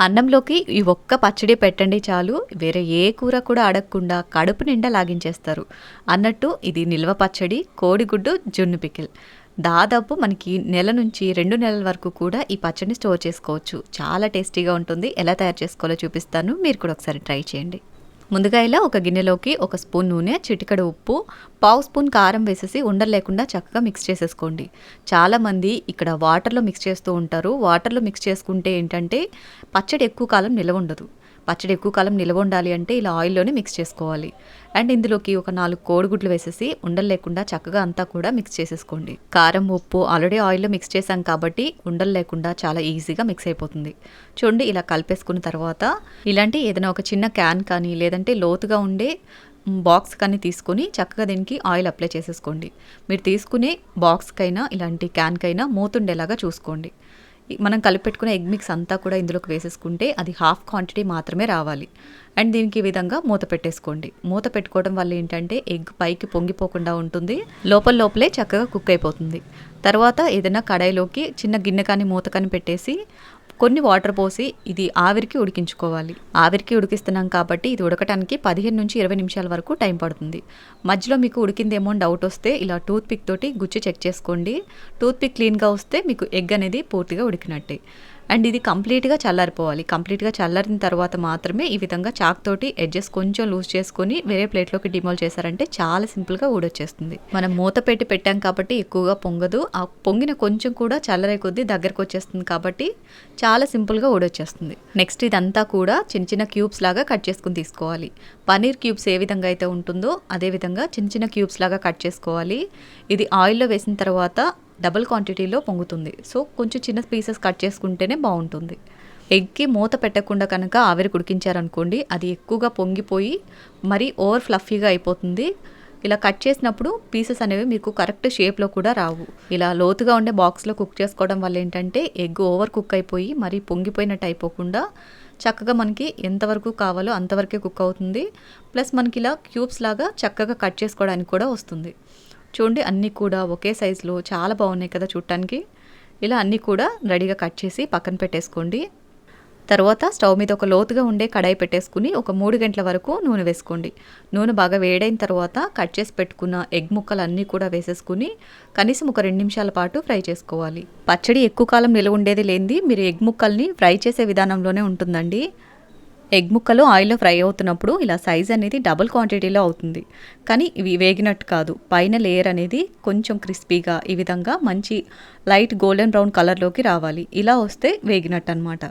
అన్నంలోకి ఈ ఒక్క పచ్చడి పెట్టండి చాలు. వేరే ఏ కూర కూడా అడగకుండా కడుపు నిండా లాగించేస్తారు. అన్నట్టు ఇది నిల్వ పచ్చడి కోడిగుడ్డు జున్ను పికిల్. దాదాపు మనకి నెల నుంచి రెండు నెలల వరకు కూడా ఈ పచ్చడిని స్టోర్ చేసుకోవచ్చు. చాలా టేస్టీగా ఉంటుంది. ఎలా తయారు చేసుకోవాలో చూపిస్తాను. మీరు కూడా ఒకసారి ట్రై చేయండి. ముందుగా ఇలా ఒక గిన్నెలోకి ఒక స్పూన్ నూనె చిటికడ ఉప్పు పావు స్పూన్ కారం వేసేసి ఉండలు లేకుండా చక్కగా మిక్స్ చేసేసుకోండి. చాలామంది ఇక్కడ వాటర్లో మిక్స్ చేస్తూ ఉంటారు. వాటర్లో మిక్స్ చేసుకుంటే ఏంటంటే పచ్చడి ఎక్కువ కాలం నిలవ ఉండదు. పచ్చడి ఎక్కువ కాలం నిల్వ ఉండాలి అంటే ఇలా ఆయిల్లోనే మిక్స్ చేసుకోవాలి. అండ్ ఇందులోకి ఒక నాలుగు కోడిగుడ్లు వేసేసి ఉండలు లేకుండా చక్కగా అంతా కూడా మిక్స్ చేసేసుకోండి. కారం ఉప్పు ఆల్రెడీ ఆయిల్లో మిక్స్ చేసాం కాబట్టి ఉండలు లేకుండా చాలా ఈజీగా మిక్స్ అయిపోతుంది. చూడండి ఇలా కలిపేసుకున్న తర్వాత ఇలాంటి ఏదైనా ఒక చిన్న క్యాన్ కానీ లేదంటే లోతుగా ఉండే బాక్స్ కానీ తీసుకొని చక్కగా దీనికి ఆయిల్ అప్లై చేసేసుకోండి. మీరు తీసుకునే బాక్స్కైనా ఇలాంటి క్యాన్కైనా మూతుండేలాగా చూసుకోండి. మనం కలిపెట్టుకునే ఎగ్ మిక్స్ అంతా కూడా ఇందులోకి వేసేసుకుంటే అది హాఫ్ క్వాంటిటీ మాత్రమే రావాలి. అండ్ దీనికి ఈ విధంగా మూత పెట్టేసుకోండి. మూత పెట్టుకోవడం వల్ల ఏంటంటే ఎగ్ పైకి పొంగిపోకుండా ఉంటుంది. లోపల లోపలే చక్కగా కుక్ అయిపోతుంది. తర్వాత ఏదైనా కడాయిలోకి చిన్న గిన్నె కానీ మూత కానీ పెట్టేసి కొన్ని వాటర్ పోసి ఇది ఆవిరికి ఉడికించుకోవాలి. ఆవిరికి ఉడికిస్తున్నాం కాబట్టి ఇది ఉడకటానికి పదిహేను నుంచి ఇరవై నిమిషాల వరకు టైం పడుతుంది. మధ్యలో మీకు ఉడికిందేమో డౌట్ వస్తే ఇలా టూత్ పిక్ తోటి గుచ్చి చెక్ చేసుకోండి. టూత్ పిక్ క్లీన్గా వస్తే మీకు ఎగ్ అనేది పూర్తిగా ఉడికినట్టే. అండ్ ఇది కంప్లీట్గా చల్లారిపోవాలి. కంప్లీట్గా చల్లారిన తర్వాత మాత్రమే ఈ విధంగా చాక్ తోటి ఎడ్జెస్ కొంచెం లూజ్ చేసుకొని వేరే ప్లేట్లోకి డిమోల్ చేశారంటే చాలా సింపుల్గా ఊడొచ్చేస్తుంది. మనం మూత పెట్టి పెట్టాం కాబట్టి ఎక్కువగా పొంగదు. ఆ పొంగిన కొంచెం కూడా చల్లరే కొద్దీ దగ్గరకు వచ్చేస్తుంది కాబట్టి చాలా సింపుల్గా ఊడొచ్చేస్తుంది. నెక్స్ట్ ఇదంతా కూడా చిన్న చిన్న క్యూబ్స్ లాగా కట్ చేసుకుని తీసుకోవాలి. పనీర్ క్యూబ్స్ ఏ విధంగా అయితే ఉంటుందో అదే విధంగా చిన్న చిన్న క్యూబ్స్ లాగా కట్ చేసుకోవాలి. ఇది ఆయిల్లో వేసిన తర్వాత డబుల్ క్వాంటిటీలో పొంగుతుంది. సో కొంచెం చిన్న పీసెస్ కట్ చేసుకుంటేనే బాగుంటుంది. ఎగ్కి మూత పెట్టకుండా కనుక ఆవిరి కుడికించారనుకోండి అది ఎక్కువగా పొంగిపోయి మరీ ఓవర్ ఫ్లఫీగా అయిపోతుంది. ఇలా కట్ చేసినప్పుడు పీసెస్ అనేవి మీకు కరెక్ట్ షేప్లో కూడా రావు. ఇలా లోతుగా ఉండే బాక్స్లో కుక్ చేసుకోవడం వల్ల ఏంటంటే ఎగ్ ఓవర్ కుక్ అయిపోయి మరీ పొంగిపోయినట్టు అయిపోకుండా చక్కగా మనకి ఎంతవరకు కావాలో అంతవరకే కుక్ అవుతుంది. ప్లస్ మనకి ఇలా క్యూబ్స్ లాగా చక్కగా కట్ చేసుకోవడానికి కూడా వస్తుంది. చూడండి అన్నీ కూడా ఒకే సైజులో చాలా బాగున్నాయి కదా చూడటానికి. ఇలా అన్నీ కూడా రెడీగా కట్ చేసి పక్కన పెట్టేసుకోండి. తర్వాత స్టవ్ మీద ఒక లోతుగా ఉండే కడాయి పెట్టేసుకుని ఒక మూడు గంటల వరకు నూనె వేసుకోండి. నూనె బాగా వేడైన తర్వాత కట్ చేసి పెట్టుకున్న ఎగ్ ముక్కలు అన్నీ కూడా వేసేసుకుని కనీసం ఒక రెండు నిమిషాల పాటు ఫ్రై చేసుకోవాలి. పచ్చడి ఎక్కువ కాలం నిలవ ఉండేది లేనిది మీరు ఎగ్ ముక్కల్ని ఫ్రై చేసే విధానంలోనే ఉంటుందండి. ఎగ్ ముక్కలు ఆయిల్లో ఫ్రై అవుతున్నప్పుడు ఇలా సైజ్ అనేది డబుల్ క్వాంటిటీలో అవుతుంది. కానీ ఇవి వేగినట్టు కాదు. పైన లేయర్ అనేది కొంచెం క్రిస్పీగా ఈ విధంగా మంచి లైట్ గోల్డెన్ బ్రౌన్ కలర్లోకి రావాలి. ఇలా వస్తే వేగినట్టు అనమాట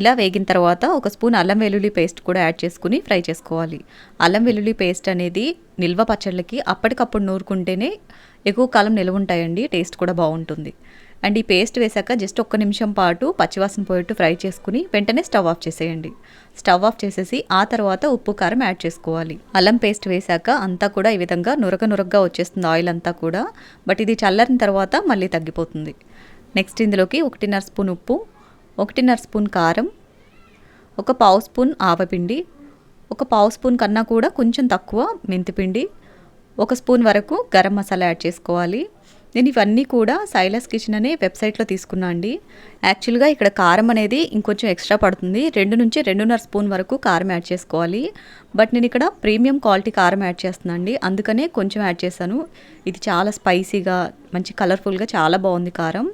ఇలా వేగిన తర్వాత ఒక స్పూన్ అల్లం వెల్లుల్లి పేస్ట్ కూడా యాడ్ చేసుకుని ఫ్రై చేసుకోవాలి. అల్లం వెల్లుల్లి పేస్ట్ అనేది నిల్వ పచ్చళ్ళకి అప్పటికప్పుడు నూరుకుంటేనే ఎక్కువ కాలం నిల్వ ఉంటాయండి. టేస్ట్ కూడా బాగుంటుంది. అండ్ ఈ పేస్ట్ వేసాక జస్ట్ ఒక్క నిమిషం పాటు పచ్చివాసన పోయేట్టు ఫ్రై చేసుకుని వెంటనే స్టవ్ ఆఫ్ చేసేయండి. స్టవ్ ఆఫ్ చేసేసి ఆ తర్వాత ఉప్పు కారం యాడ్ చేసుకోవాలి. అల్లం పేస్ట్ వేసాక అంతా కూడా ఈ విధంగా నురగ నురగగా వచ్చేస్తుంది ఆయిల్ అంతా కూడా బట్ ఇది చల్లారిన తర్వాత మళ్ళీ తగ్గిపోతుంది. నెక్స్ట్ ఇందులోకి ఒకటిన్నర స్పూన్ ఉప్పు ఒకటిన్నర స్పూన్ కారం ఒక పావు స్పూన్ ఆవపిండి ఒక పావు స్పూన్ కన్నా కూడా కొంచెం తక్కువ మెంతిపిండి ఒక స్పూన్ వరకు గరం మసాలా యాడ్ చేసుకోవాలి. నేను ఇవన్నీ కూడా సైలస్ కిచెన్ అనే వెబ్సైట్లో తీసుకున్నా అండి. యాక్చువల్గా ఇక్కడ కారం అనేది ఇంకొంచెం ఎక్స్ట్రా పడుతుంది. రెండు నుంచి రెండున్నర స్పూన్ వరకు కారం యాడ్ చేసుకోవాలి. బట్ నేను ఇక్కడ ప్రీమియం క్వాలిటీ కారం యాడ్ చేస్తున్నాను అండి. అందుకనే కొంచెం యాడ్ చేశాను. ఇది చాలా స్పైసీగా మంచి కలర్ఫుల్గా చాలా బాగుంది కారం.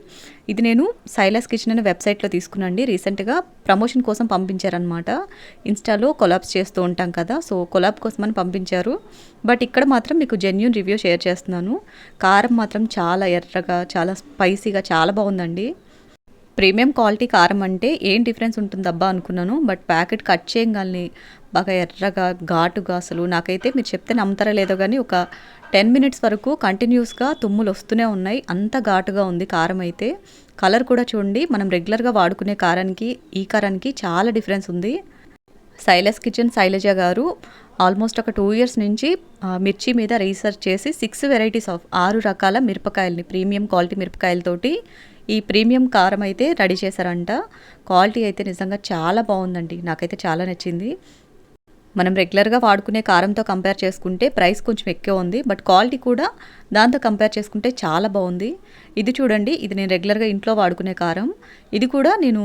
ఇది నేను సైలాస్ కిచెన్ అనే వెబ్సైట్లో తీసుకున్నాండి. రీసెంట్గా ప్రమోషన్ కోసం పంపించారనమాట ఇన్స్టాలో కొలాబ్స్ చేస్తూ ఉంటాం కదా సో కొలాబ్ కోసం అని పంపించారు. బట్ ఇక్కడ మాత్రం మీకు జెన్యున్ రివ్యూ షేర్ చేస్తున్నాను. కారం మాత్రం చాలా ఎర్రగా చాలా స్పైసీగా చాలా బాగుందండి. ప్రీమియం క్వాలిటీ కారం అంటే ఏం డిఫరెన్స్ ఉంటుందబ్బా అనుకున్నాను బట్ ప్యాకెట్ కట్ చేయగానే బాగా ఎర్రగా ఘాటుగా అసలు నాకైతే మీరు చెప్తే నమ్ముతారా లేదో కానీ ఒక టెన్ మినిట్స్ వరకు కంటిన్యూస్గా తుమ్ములు వస్తూనే ఉన్నాయి. అంత ఘాటుగా ఉంది కారం అయితే. కలర్ కూడా చూడండి మనం రెగ్యులర్గా వాడుకునే కారానికి ఈ కారానికి చాలా డిఫరెన్స్ ఉంది. సైలస్ కిచెన్ శైలజ గారు ఆల్మోస్ట్ ఒక టూ ఇయర్స్ నుంచి మిర్చి మీద రీసెర్చ్ చేసి సిక్స్ వెరైటీస్ ఆఫ్ ఆరు రకాల మిరపకాయలని ప్రీమియం క్వాలిటీ మిరపకాయలతోటి ఈ ప్రీమియం కారం అయితే రెడీ చేశారంట. క్వాలిటీ అయితే నిజంగా చాలా బాగుందండి. నాకైతే చాలా నచ్చింది. మనం రెగ్యులర్గా వాడుకునే కారంతో కంపేర్ చేసుకుంటే ప్రైస్ కొంచెం ఎక్కువ ఉంది. బట్ క్వాలిటీ కూడా దాంతో కంపేర్ చేసుకుంటే చాలా బాగుంది. ఇది చూడండి ఇది నేను రెగ్యులర్గా ఇంట్లో వాడుకునే కారం. ఇది కూడా నేను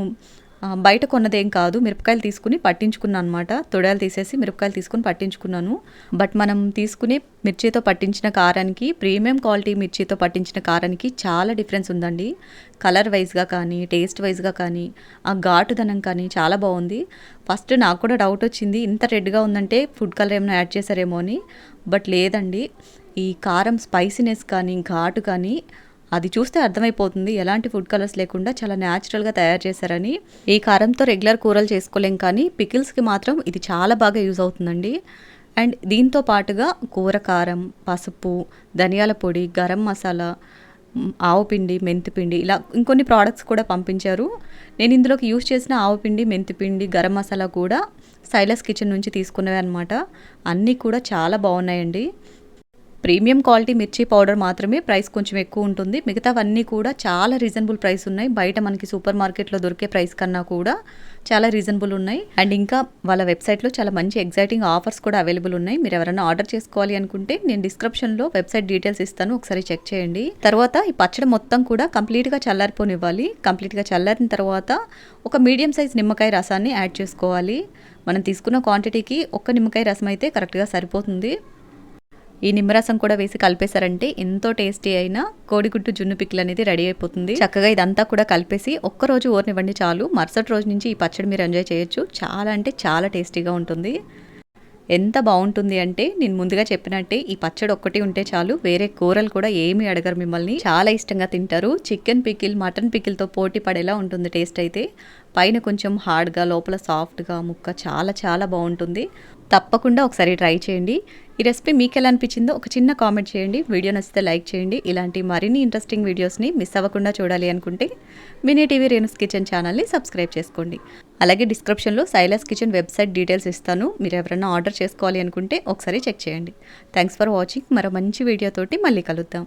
బయట కొన్నదేం కాదు. మిరపకాయలు తీసుకుని పట్టించుకున్నాను అనమాట తొడాలు తీసేసి మిరపకాయలు తీసుకుని పట్టించుకున్నాను. బట్ మనం తీసుకునే మిర్చితో పట్టించిన కారానికి ప్రీమియం క్వాలిటీ మిర్చితో పట్టించిన కారానికి చాలా డిఫరెన్స్ ఉందండి. కలర్ వైజ్గా కానీ టేస్ట్ వైజ్గా కానీ ఆ ఘాటుదనం కానీ చాలా బాగుంది. ఫస్ట్ నాకు కూడా డౌట్ వచ్చింది ఇంత రెడ్గా ఉందంటే ఫుడ్ కలర్ ఏమైనా యాడ్ చేశారేమో అని. బట్ లేదండి. ఈ కారం స్పైసీనెస్ కానీ ఘాటు కానీ అది చూస్తే అర్థమైపోతుంది. ఎలాంటి ఫుడ్ కలర్స్ లేకుండా చాలా న్యాచురల్గా తయారు చేశారని. ఈ కారంతో రెగ్యులర్ కూరలు చేసుకోలేం కానీ పికిల్స్కి మాత్రం ఇది చాలా బాగా యూజ్ అవుతుందండి. అండ్ దీంతో పాటుగా కూర కారం పసుపు ధనియాల పొడి గరం మసాలా ఆవు పిండి మెంతిపిండి ఇలా ఇంకొన్ని ప్రోడక్ట్స్ కూడా పంపించారు. నేను ఇందులోకి యూజ్ చేసిన ఆవు పిండి మెంతిపిండి గరం మసాలా కూడా సైలస్ కిచెన్ నుంచి తీసుకున్నవి అనమాట అన్నీ కూడా చాలా బాగున్నాయండి. ప్రీమియం క్వాలిటీ మిర్చి పౌడర్ మాత్రమే ప్రైస్ కొంచెం ఎక్కువ ఉంటుంది. మిగతావన్నీ కూడా చాలా రీజనబుల్ ప్రైస్ ఉన్నాయి. బయట మనకి సూపర్ మార్కెట్లో దొరికే ప్రైస్ కన్నా కూడా చాలా రీజనబుల్ ఉన్నాయి. అండ్ ఇంకా వాళ్ళ వెబ్సైట్లో చాలా మంచి ఎగ్జైటింగ్ ఆఫర్స్ కూడా అవైలబుల్ ఉన్నాయి. మీరు ఎవరైనా ఆర్డర్ చేసుకోవాలి అనుకుంటే నేను డిస్క్రిప్షన్లో వెబ్సైట్ డీటెయిల్స్ ఇస్తాను. ఒకసారి చెక్ చేయండి. తర్వాత ఈ పచ్చడి మొత్తం కూడా కంప్లీట్గా చల్లారిపోనివ్వాలి. కంప్లీట్గా చల్లారిన తర్వాత ఒక మీడియం సైజ్ నిమ్మకాయ రసాన్ని యాడ్ చేసుకోవాలి. మనం తీసుకున్న క్వాంటిటీకి ఒక్క నిమ్మకాయ రసం అయితే కరెక్ట్గా సరిపోతుంది. ఈ నిమ్మరసం కూడా వేసి కలిపేశారంటే ఎంతో టేస్టీ అయిన కోడిగుడ్డు జున్ను పిక్కలు అనేది రెడీ అయిపోతుంది. చక్కగా ఇదంతా కూడా కలిపేసి ఒక్క రోజు ఊరనివ్వండి చాలు. మరుసటి రోజు నుంచి ఈ పచ్చడి మీరు ఎంజాయ్ చేయొచ్చు. చాలా అంటే చాలా టేస్టీగా ఉంటుంది. ఎంత బాగుంటుంది అంటే నేను ముందుగా చెప్పినట్టే ఈ పచ్చడి ఒక్కటి ఉంటే చాలు. వేరే కూరలు కూడా ఏమీ అడగరు మిమ్మల్ని. చాలా ఇష్టంగా తింటారు. చికెన్ పికిల్ మటన్ పికిల్తో పోటీ పడేలా ఉంటుంది టేస్ట్ అయితే. పైన కొంచెం హార్డ్గా లోపల సాఫ్ట్గా ముక్క చాలా చాలా బాగుంటుంది. తప్పకుండా ఒకసారి ట్రై చేయండి. ఈ రెసిపీ మీకు ఎలా అనిపించిందో ఒక చిన్న కామెంట్ చేయండి. వీడియో నచ్చితే లైక్ చేయండి. ఇలాంటి మరిన్ని ఇంట్రెస్టింగ్ వీడియోస్ని మిస్ అవ్వకుండా చూడాలి అనుకుంటే మినీ టీవీ రేణుస్ కిచెన్ ఛానల్ని సబ్స్క్రైబ్ చేసుకోండి. అలాగే డిస్క్రిప్షన్లో సైలస్ కిచెన్ వెబ్సైట్ డీటెయిల్స్ ఇస్తాను. మీరు ఎవరైనా ఆర్డర్ చేసుకోవాలి అనుకుంటే ఒకసారి చెక్ చేయండి. Thanks for watching. మరో మంచి వీడియోతోటి మళ్ళీ కలుద్దాం.